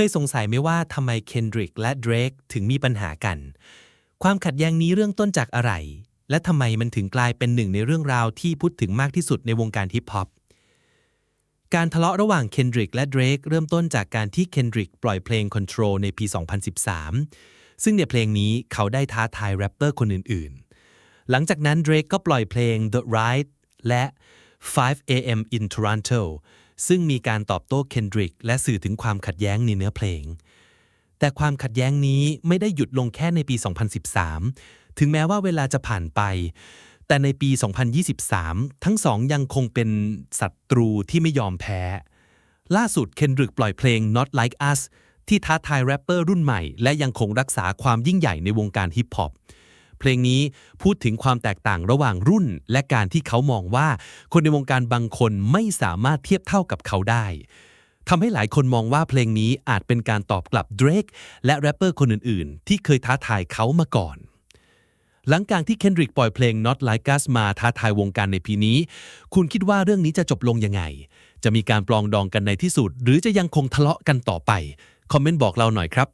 เคยสงสัยไหมว่าทำไมเคนดริกและเดรกถึงมีปัญหากัน ความขัดแย้งนี้เรื่องต้นจากอะไร และทำไมมันถึงกลายเป็นหนึ่งในเรื่องราวที่พูดถึงมากที่สุดในวงการฮิปฮอปการทะเลาะระหว่างเคนดริกและเดรกเริ่มต้นจากการที่เคนดริกปล่อยเพลง Control ในปี 2013 ซึ่งในเพลงนี้เขาได้ท้าทายแรปเปอร์คนอื่นๆ หลังจากนั้นเดรกก็ปล่อยเพลง The Ride และ 5 a.m. in Toronto ซึ่งมีการตอบโต้เคนดริกและสื่อถึงความขัดแย้งในเนื้อเพลง แต่ความขัดแย้งนี้ไม่ได้หยุดลงแค่ในปี 2013 ถึงแม้ว่าเวลาจะผ่านไป แต่ในปี 2023 ทั้งสองยังคงเป็นศัตรูที่ไม่ยอมแพ้ ล่าสุดเคนดริกปล่อยเพลง Not Like Us ที่ท้าทายแรปเปอร์รุ่นใหม่ และยังคงรักษาความยิ่งใหญ่ในวงการฮิปฮอป เพลงนี้พูดถึงความแตกต่างระหว่างรุ่น และการที่เขามองว่าคนในวงการบางคนไม่สามารถเทียบเท่ากับเขาได้ทำให้หลายคนมองว่าเพลงนี้อาจเป็นการตอบกลับเดรกและแรปเปอร์คนอื่นๆ ที่เคยท้าทายเขามาก่อน หลังจากที่เคนดริกปล่อยเพลง Not Like Us มาท้าทายวงการในปีนี้ คุณคิดว่าเรื่องนี้จะจบลงยังไง จะมีการปลองดองกันในที่สุด หรือจะยังคงทะเลาะกันต่อไป คอมเมนต์บอกเราหน่อยครับ